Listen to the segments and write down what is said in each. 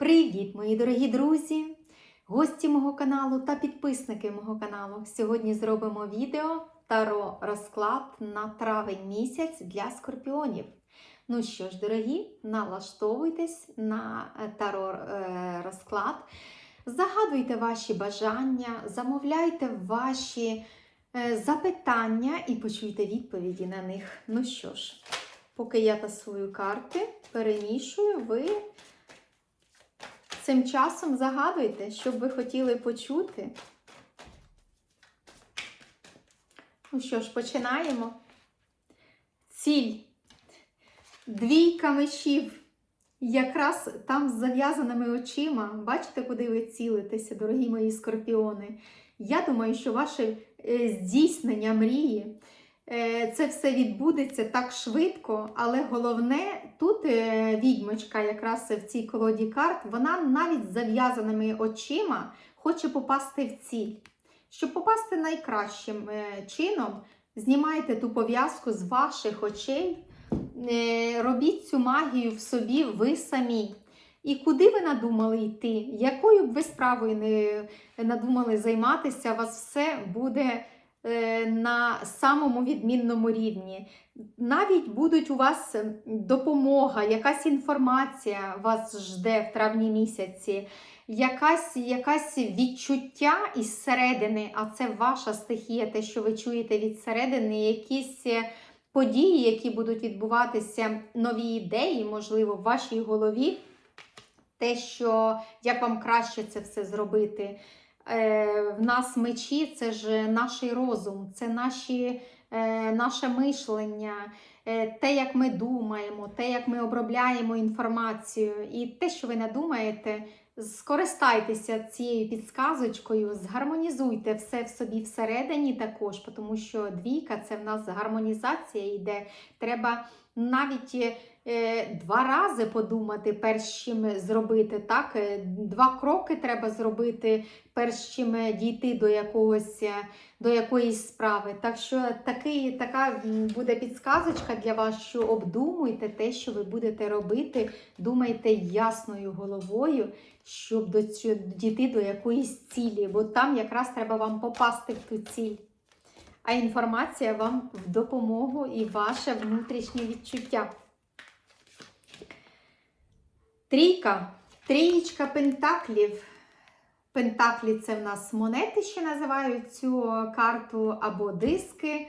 Привіт, мої дорогі друзі, гості мого каналу та підписники мого каналу. Сьогодні зробимо відео Таро розклад на травень місяць для скорпіонів. Ну що ж, дорогі, налаштовуйтесь на е, таро е, розклад, загадуйте ваші бажання, замовляйте ваші е, запитання і почуйте відповіді на них. Ну що ж, поки я тасую карти, перемішую, ви цим часом загадуйте, що б ви хотіли почути. Ну що ж, починаємо. Ціль. Двійка мечів. Якраз там з зав'язаними очима. Бачите, куди ви цілитеся, дорогі мої скорпіони? Я думаю, що ваше е, здійснення мрії. Е, Це все відбудеться так швидко, але головне, тут е, відьмочка, якраз в цій колоді карт, вона навіть з зав'язаними очима хоче попасти в ціль. Щоб попасти найкращим е, чином, знімайте ту пов'язку з ваших очей, робіть цю магію в собі ви самі. І куди ви надумали йти, якою б ви справою не надумали займатися, у вас все буде на самому відмінному рівні. Навіть будуть у вас допомога, якась інформація вас жде в травні місяці, якась, якась відчуття із середини, а це ваша стихія, те, що ви чуєте від середини, якісь е, події, які будуть відбуватися, нові ідеї, можливо, в вашій голові. Те, що як вам краще це все зробити. Е, в нас мечі це ж наш розум, це наші, е, наше мишлення, е, те, як ми думаємо, те, як ми обробляємо інформацію. І те, що ви надумаєте, скористайтеся цією підсказочкою, згармонізуйте все в собі всередині також, тому що двійка це в нас гармонізація йде. Треба навіть два рази подумати, перш чим зробити. так? Е, Два кроки треба зробити, перш чим дійти до якогось, е, до якоїсь справи. Так що такий, така буде підсказочка для вас, що обдумуйте те, що ви будете робити, думайте ясною головою, щоб до цього, дійти до якоїсь цілі, бо там якраз треба вам попасти в ту ціль. А інформація вам в допомогу і ваше внутрішнє відчуття. Трійка. Трієчка пентаклів. Пентаклі це в нас монети, ще називають цю карту або диски.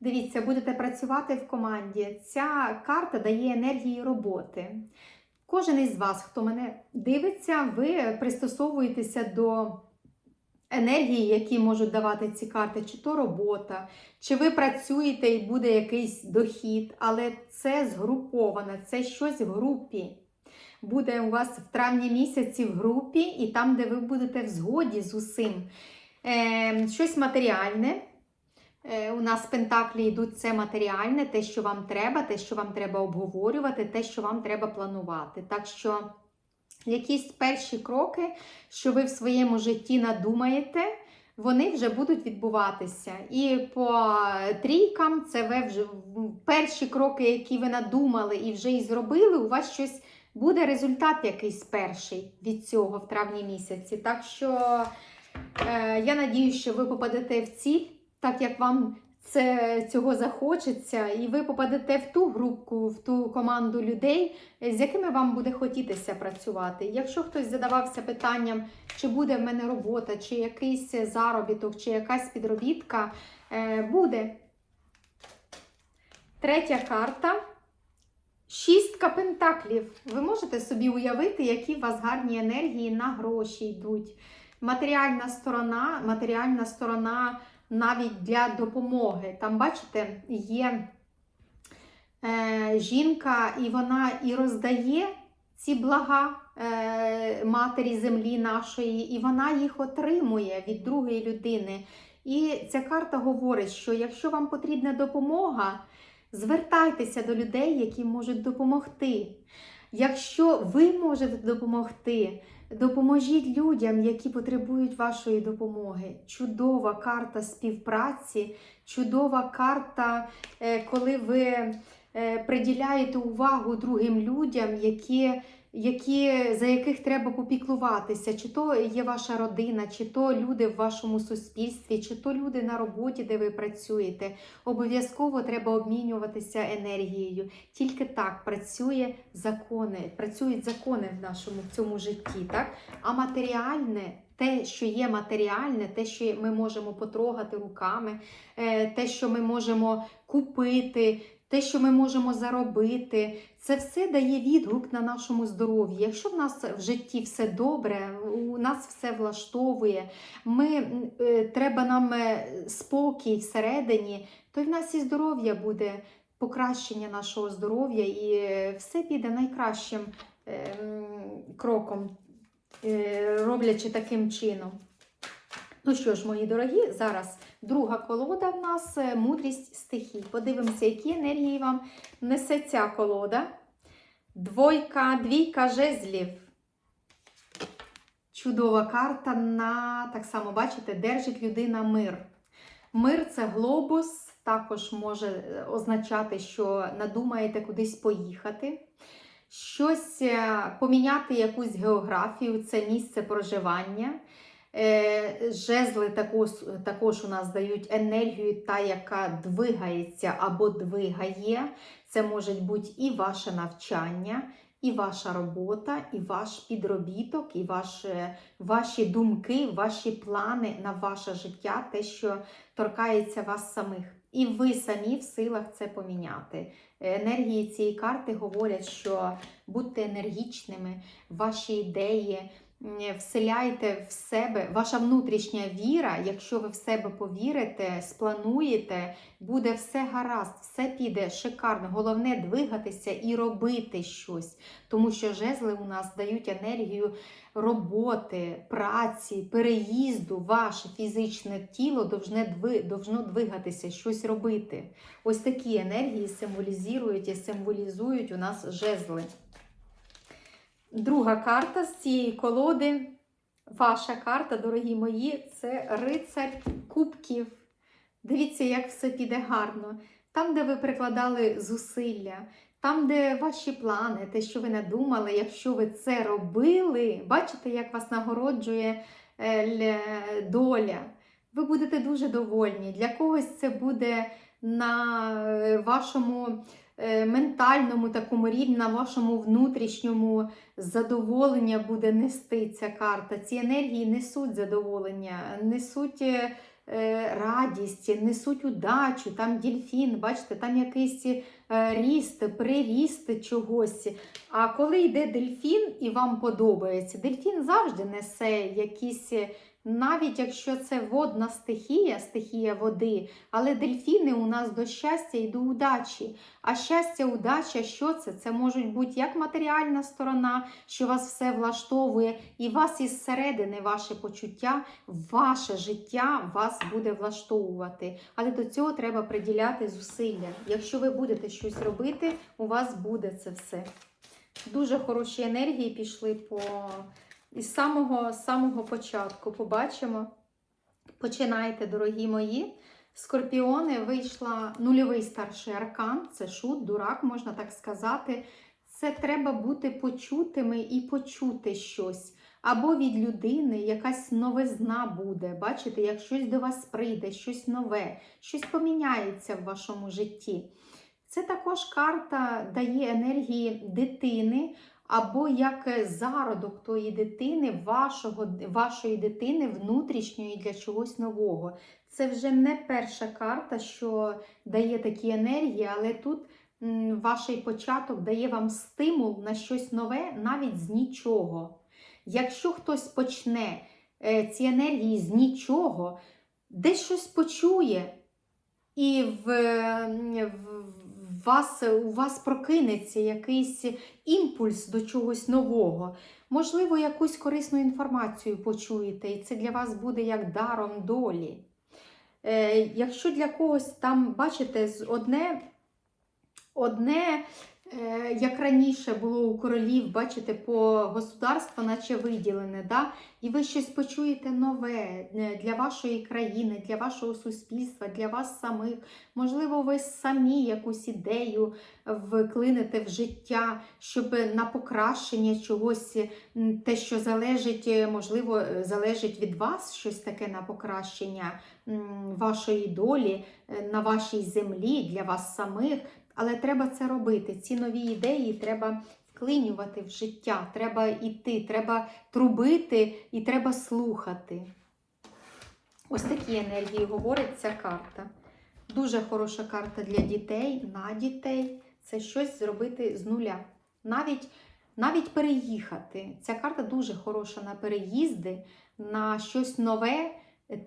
Дивіться, будете працювати в команді. Ця карта дає енергії роботи. Кожен із вас, хто мене дивиться, ви пристосовуєтеся до енергії, які можуть давати ці карти, чи то робота, чи ви працюєте і буде якийсь дохід, але це згруповане, це щось в групі. Буде у вас в травні місяці в групі, і там, де ви будете в згоді з усім. Е, Щось матеріальне. Е, у нас пентаклі йдуть це матеріальне, те, що вам треба, те, що вам треба обговорювати, те, що вам треба планувати. Так що якісь перші кроки, що ви в своєму житті надумаєте, вони вже будуть відбуватися. І по трійкам це ви вже перші кроки, які ви надумали і вже і зробили, у вас щось буде результат якийсь перший від цього в травні місяці. Так що е, я надію, що ви попадете в ціль, так як вам це цього захочеться, і ви попадете в ту групку, в ту команду людей, з якими вам буде хотітися працювати. Якщо хтось задавався питанням, чи буде в мене робота, чи якийсь заробіток, чи якась підробітка, е, буде. Третя карта. Шістка пентаклів. Ви можете собі уявити, які у вас гарні енергії на гроші йдуть. Матеріальна сторона, матеріальна сторона навіть для допомоги. Там, бачите, є е, жінка, і вона і роздає ці блага е, матері землі нашої, і вона їх отримує від другої людини. І ця карта говорить, що якщо вам потрібна допомога, звертайтеся до людей, які можуть допомогти. Якщо ви можете допомогти, допоможіть людям, які потребують вашої допомоги. Чудова карта співпраці, чудова карта, е, коли ви е, приділяєте увагу другим людям, які які, за яких треба попіклуватися, чи то є ваша родина, чи то люди в вашому суспільстві, чи то люди на роботі, де ви працюєте. Обов'язково треба обмінюватися енергією. Тільки так працює закони, працюють закони в нашому в цьому житті. Так? А матеріальне, те, що є матеріальне, те, що ми можемо потрогати руками, е, те, що ми можемо купити, те, що ми можемо заробити, це все дає відгук на нашому здоров'ї. Якщо в нас в житті все добре, у нас все влаштовує, ми, е, треба нам е, спокій всередині, то й в нас і здоров'я буде покращення нашого здоров'я, і е, все піде найкращим кроком, роблячи таким чином. Ну що ж, мої дорогі, зараз друга колода в нас е, мудрість стихій. Подивимося, які енергії вам несе ця колода. Двойка, двійка жезлів. Чудова карта на, так само, бачите, держить людина мир. Мир це глобус, також може е, означати, що надумаєте кудись поїхати. Щось е, поміняти якусь географію, це місце проживання. Е, Жезли також, також у нас дають енергію, та, яка двигається або двигає. Це може бути і ваше навчання, і ваша робота, і ваш підробіток, і ваше, ваші думки, ваші плани на ваше життя, те, що торкається вас самих. І ви самі в силах це поміняти. Енергії цієї карти говорять, що будьте енергічними, ваші ідеї, вселяйте в себе, ваша внутрішня віра, якщо ви в себе повірите, сплануєте, буде все гаразд, все піде шикарно. Головне двигатися і робити щось. Тому що жезли у нас дають енергію роботи, праці, переїзду. Ваше фізичне тіло должне дви- должно двигатися, щось робити. Ось такі енергії символізують і символізують у нас жезли. Друга карта з цієї колоди. Ваша карта, дорогі мої, це рицар кубків. Дивіться, як все піде гарно. Там, де ви прикладали зусилля, там, де ваші плани, те, що ви надумали, якщо ви це робили, бачите, як вас нагороджує е, доля. Ви будете дуже довольні. Для когось це буде на е, вашому ментальному такому рівні, на вашому внутрішньому задоволення буде нести ця карта. Ці енергії несуть задоволення, несуть е, е, радість, несуть удачу, там дільфін, бачите, там якийсь е, ріст, приріст чогось. А коли йде дельфін і вам подобається, дельфін завжди несе якісь. Навіть якщо це водна стихія, стихія води, але дельфіни у нас до щастя і до удачі. А щастя, удача, що це? Це можуть бути як матеріальна сторона, що вас все влаштовує, і вас із середини ваше почуття, ваше життя вас буде влаштовувати. Але до цього треба приділяти зусилля. Якщо ви будете щось робити, у вас буде це все. Дуже хороші енергії пішли по із самого, самого початку. Побачимо. Починайте, дорогі мої. Скорпіони вийшла нульовий старший аркан, це шут, дурак, можна так сказати. Це треба бути почутими і почути щось. Або від людини якась новизна буде. Бачите, як щось до вас прийде, щось нове, щось поміняється в вашому житті. Це також карта дає енергії дитини, або як зародок тої дитини, вашого, вашої дитини внутрішньої для чогось нового. Це вже не перша карта, що дає такі енергії, але тут ваш початок дає вам стимул на щось нове навіть з нічого. Якщо хтось почне е, ці енергії з нічого, десь щось почує, і в, в вас, у вас прокинеться якийсь імпульс до чогось нового. Можливо, якусь корисну інформацію почуєте, і це для вас буде як даром долі. Е, якщо для когось там, бачите, одне, одне Як раніше було у королів, бачите, по государству, наче виділене, да? і ви щось почуєте нове е, для вашої країни, для вашого суспільства, для вас самих. Можливо, ви самі якусь ідею вклинете в життя, щоб на покращення чогось, те, що залежить, е, можливо, е, залежить від вас щось таке на покращення вашої долі е, на вашій землі, для вас самих. Але треба це робити. Ці нові ідеї треба вклинювати в життя, треба йти, треба трубити і треба слухати. Ось такі енергії говорить ця карта. Дуже хороша карта для дітей, на дітей. Це щось зробити з нуля. Навіть, навіть переїхати. Ця карта дуже хороша на переїзди, на щось нове,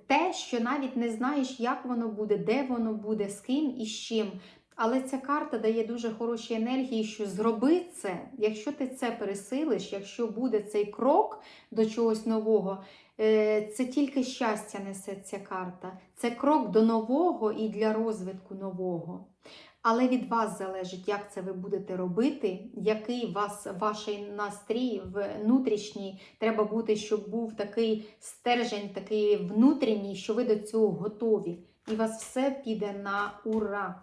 те, що навіть не знаєш, як воно буде, де воно буде, з ким і з чим. Але ця карта дає дуже хороші енергії, що зроби це, якщо ти це пересилиш, якщо буде цей крок до чогось нового, е, це тільки щастя несе ця карта. Це крок до нового і для розвитку нового. Але від вас залежить, як це ви будете робити, який вас ваш настрій внутрішній треба бути, щоб був такий стержень, такий внутрішній, що ви до цього готові. І вас все піде на ура.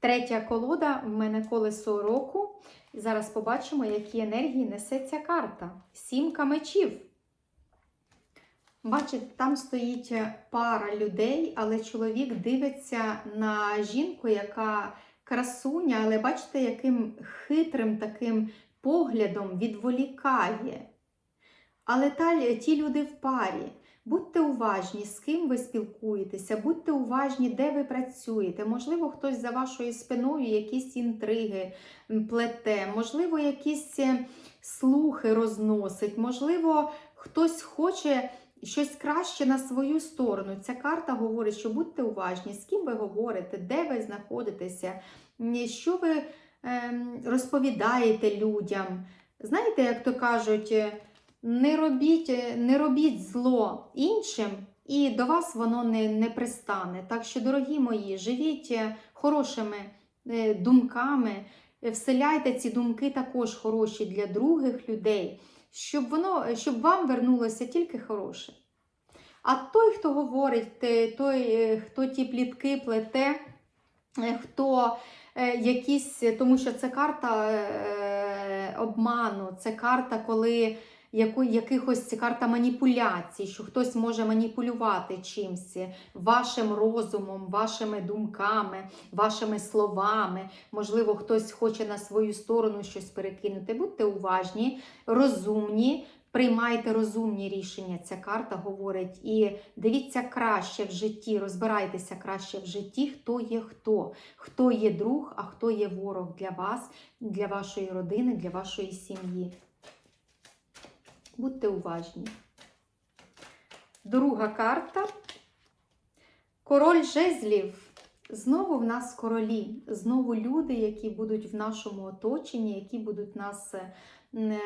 Третя колода в мене колесо року. Зараз побачимо, які енергії несе ця карта. Сімка мечів. Бачите, там стоїть пара людей, але чоловік дивиться на жінку, яка красуня, але бачите, яким хитрим таким поглядом відволікає. Але та, ті люди в парі. Будьте уважні, з ким ви спілкуєтеся, будьте уважні, де ви працюєте. Можливо, хтось за вашою спиною якісь інтриги плете, можливо, якісь е, слухи розносить, можливо, хтось хоче щось краще на свою сторону. Ця карта говорить, що будьте уважні, з ким ви говорите, де ви знаходитеся, що ви ем, розповідаєте людям. Знаєте, як то кажуть, не робіть, не робіть зло іншим, і до вас воно не, не пристане. Так що, дорогі мої, живіть е, хорошими е, думками, е, вселяйте ці думки також хороші для других людей, щоб, воно, щоб вам вернулося тільки хороше. А той, хто говорить, той, хто ті плітки плете, хто якісь, тому що це карта обману, це карта, коли яку, якихось карта маніпуляцій, що хтось може маніпулювати чимсь, вашим розумом, вашими думками, вашими словами. Можливо, хтось хоче на свою сторону щось перекинути. Будьте уважні, розумні. Приймайте розумні рішення, ця карта говорить, і дивіться краще в житті, розбирайтеся краще в житті, хто є хто, хто є друг, а хто є ворог для вас, для вашої родини, для вашої сім'ї. Будьте уважні. Друга карта. Король жезлів. Знову в нас королі, знову люди, які будуть в нашому оточенні, які будуть нас е,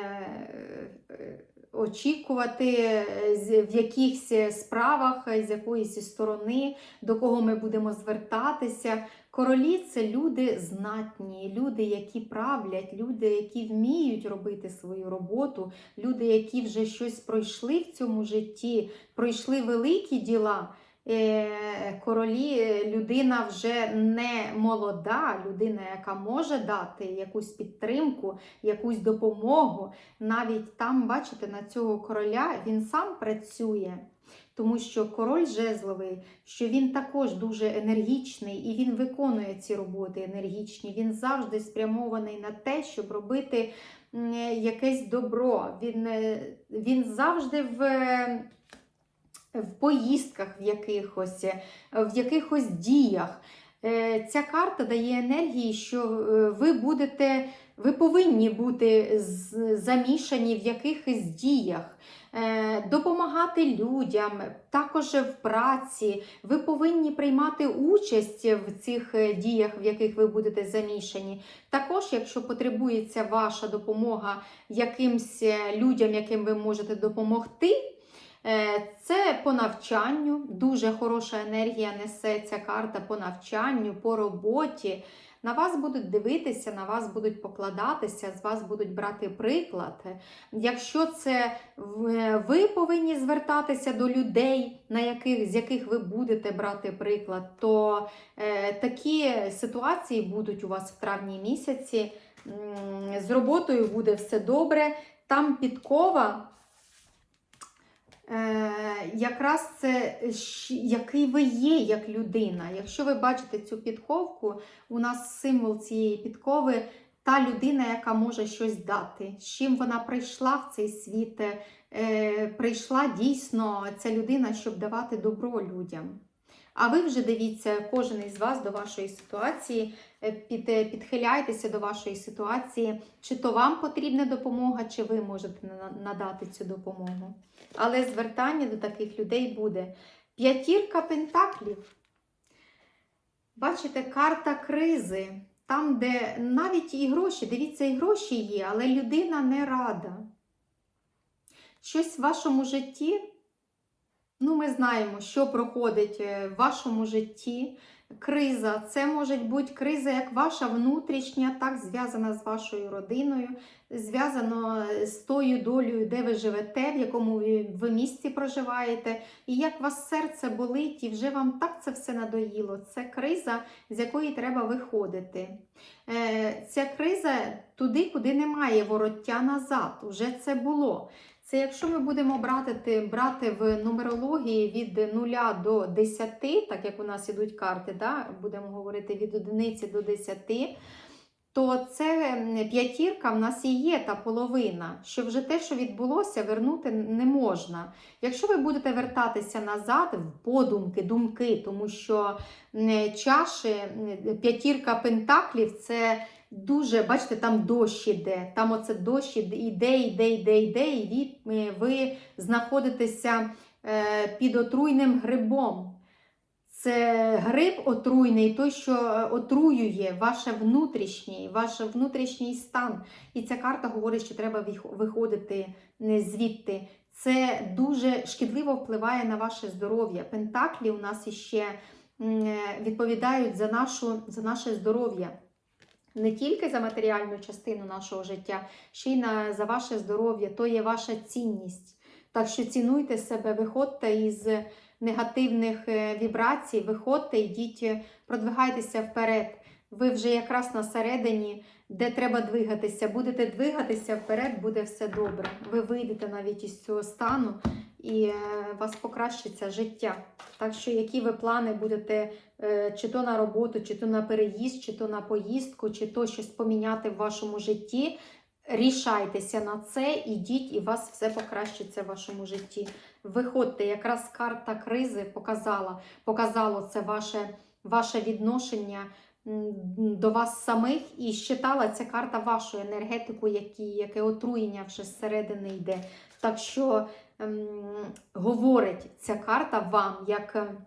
очікувати в якихось справах, з якоїсь сторони, до кого ми будемо звертатися. Королі це люди знатні, люди, які правлять, люди, які вміють робити свою роботу, люди, які вже щось пройшли в цьому житті, пройшли великі діла. Е, королі людина вже не молода, людина, яка може дати якусь підтримку, якусь допомогу. Навіть там, бачите, на цього короля він сам працює. Тому що король жезловий, що він також дуже енергічний і він виконує ці роботи енергічні. Він завжди спрямований на те, щоб робити якесь добро. Він, е, Він завжди в. В поїздках в якихось, в якихось діях. Е, ця карта дає енергії, що е, ви будете, ви повинні бути замішані в якихось діях, е, допомагати людям, також в праці. Ви повинні приймати участь в цих діях, в яких ви будете замішані. Також, якщо потребується ваша допомога якимсь людям, яким ви можете допомогти. Це по навчанню, дуже хороша енергія несе ця карта по навчанню, по роботі. На вас будуть дивитися, на вас будуть покладатися, з вас будуть брати приклад. Якщо це ви повинні звертатися до людей, на яких, з яких ви будете брати приклад, то е, такі ситуації будуть у вас в травні місяці. З роботою буде все добре. Там підкова. Е, якраз це який ви є як людина. Якщо ви бачите цю підковку, у нас символ цієї підкови та людина, яка може щось дати. З чим вона прийшла в цей світ, е, прийшла дійсно ця людина, щоб давати добро людям. А ви вже дивіться, кожен із вас до вашої ситуації, е, під, е, підхиляйтеся до вашої ситуації, чи то вам потрібна допомога, чи ви можете надати цю допомогу. Але звертання до таких людей буде. П'ятірка пентаклів. Бачите, карта кризи. Там, де навіть і гроші, дивіться, і гроші є, але людина не рада. Щось в вашому житті, ну, ми знаємо, що проходить е, в вашому житті. Криза, це може бути криза як ваша внутрішня, так зв'язана з вашою родиною, зв'язано з тою долею, де ви живете, в якому ви, ви місці проживаєте, і як вас серце болить, і вже вам так це все надоїло. Це криза, з якої треба виходити. Е, Ця криза туди, куди немає вороття назад. Уже це було. Це якщо ми будемо брати, брати в нумерології від 0 до 10, так як у нас ідуть карти, да? будемо говорити від 1 до 10, то це п'ятірка в нас і є та половина, що вже те, що відбулося, вернути не можна. Якщо ви будете вертатися назад в подумки, думки, тому що чаші, п'ятірка пентаклів це дуже, бачите, там дощ іде, там оце дощ іде, іде, іде, іде, і ви, е, ви знаходитеся е, під отруйним грибом. Це гриб отруйний, той, що е, отруює ваше внутрішній, ваш внутрішній стан. І ця карта говорить, що треба виходити звідти. Це дуже шкідливо впливає на ваше здоров'я. Пентаклі у нас іще відповідають за, нашу, за наше здоров'я. Не тільки за матеріальну частину нашого життя, ще й на, за ваше здоров'я, то є ваша цінність. Так що цінуйте себе, виходьте із негативних е, вібрацій, виходьте, йдіть, е, продвигайтеся вперед. Ви вже якраз на середині, де треба двигатися. Будете двигатися вперед, буде все добре. Ви вийдете навіть із цього стану і е, у вас покращиться життя. Так що, які ви плани будете е, чи то на роботу, чи то на переїзд, чи то на поїздку, чи то щось поміняти в вашому житті. Рішайтеся на це, ідіть, і у вас все покращиться в вашому житті. Виходьте, якраз карта кризи показала, показало це ваше, ваше відношення до вас самих і щитала ця карта вашу енергетику, які, яке отруєння вже зсередини йде. Так що говорить ця карта вам як ем,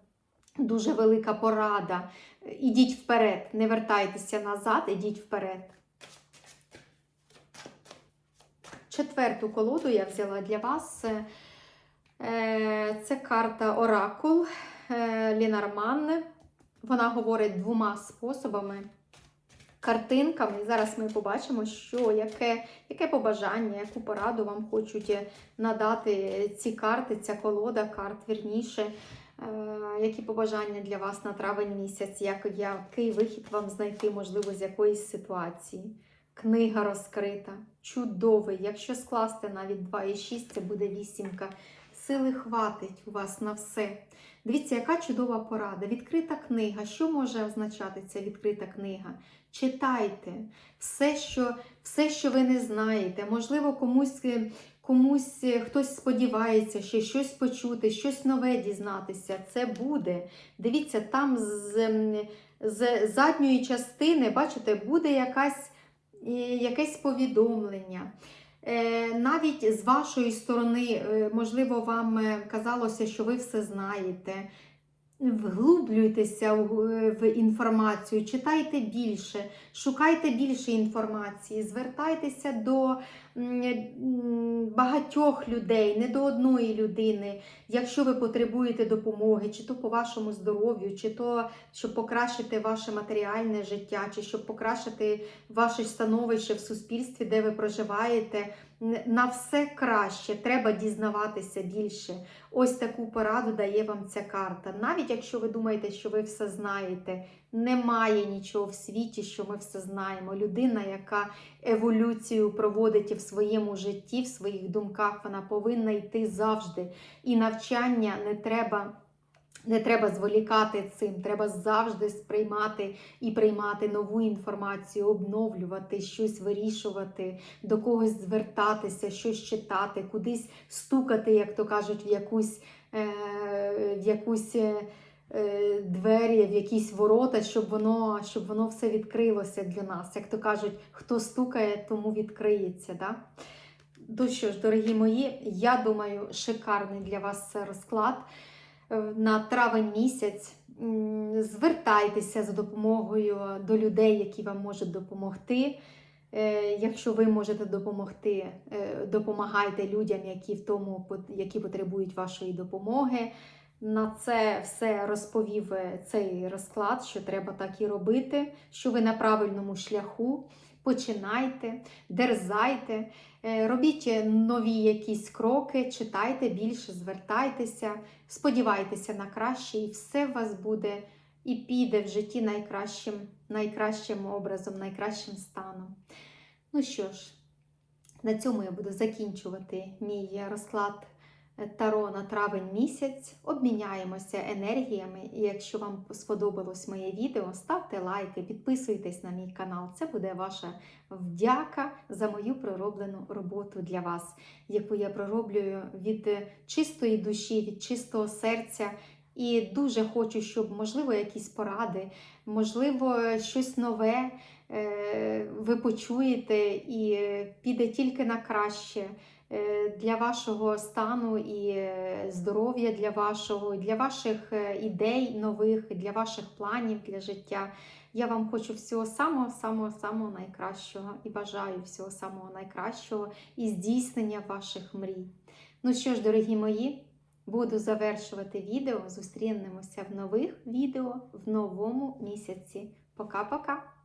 дуже велика порада. Ідіть вперед, не вертайтеся назад, ідіть вперед. Четверту колоду я взяла для вас. Е, Це карта Оракул е, Лінарман. Вона говорить двома способами. Картинками. Зараз ми побачимо, що яке, яке побажання, яку пораду вам хочуть надати ці карти, ця колода карт, вірніше. Е, Які побажання для вас на травень місяць, як, який вихід вам знайти, можливо, з якоїсь ситуації? Книга розкрита, чудовий. Якщо скласти навіть 2,6, це буде вісімка. Сили хватить у вас на все. Дивіться, яка чудова порада. Відкрита книга. Що може означати ця відкрита книга? Читайте все, що, все, що ви не знаєте. Можливо, комусь, е, комусь е, хтось сподівається, ще щось почути, щось нове дізнатися. Це буде. Дивіться, там з, з задньої частини, бачите, буде якась якесь повідомлення. Е, Навіть з вашої сторони, е, можливо, вам е, казалося, що ви все знаєте. Вглублюйтеся в інформацію, читайте більше, шукайте більше інформації, звертайтеся до багатьох людей, не до одної людини. Якщо ви потребуєте допомоги, чи то по вашому здоров'ю, чи то щоб покращити ваше матеріальне життя, чи щоб покращити ваше становище в суспільстві, де ви проживаєте, на все краще треба дізнаватися більше. Ось таку пораду дає вам ця карта. Навіть якщо ви думаєте, що ви все знаєте, немає нічого в світі, що ми все знаємо. Людина, яка еволюцію проводить в своєму житті, в своїх думках, вона повинна йти завжди. І навчання не треба. Не треба зволікати цим, треба завжди сприймати і приймати нову інформацію, обновлювати, щось вирішувати, до когось звертатися, щось читати, кудись стукати, як то кажуть, в якусь, е, в якусь е, е, двері, в якісь ворота, щоб воно, щоб воно все відкрилося для нас. Як то кажуть, хто стукає, тому відкриється. Да? Ну що ж, дорогі мої, я думаю, шикарний для вас розклад на травень місяць. Звертайтеся за допомогою до людей, які вам можуть допомогти. Е, Якщо ви можете допомогти, е, допомагайте людям, які в тому які потребують вашої допомоги. На це все розповів е, цей розклад, що треба так і робити, що ви на правильному шляху. Починайте, дерзайте, е, робіть нові якісь кроки, читайте більше, звертайтеся, сподівайтеся на краще, і все у вас буде і піде в житті найкращим, найкращим образом, найкращим станом. Ну що ж, на цьому я буду закінчувати мій розклад Таро на травень місяць. Обміняємося енергіями. І якщо вам сподобалось моє відео, ставте лайки, підписуйтесь на мій канал. Це буде ваша вдяка за мою пророблену роботу для вас, яку я пророблюю від чистої душі, від чистого серця. І дуже хочу, щоб, можливо, якісь поради, можливо, щось нове е, ви почуєте і піде тільки на краще для вашого стану і е, здоров'я для вашого, для ваших е, ідей нових, для ваших планів для життя. Я вам хочу всього самого, самого, самого найкращого і бажаю всього самого найкращого і здійснення ваших мрій. Ну що ж, дорогі мої, буду завершувати відео. Зустрінемося в нових відео в новому місяці. Пока-пока!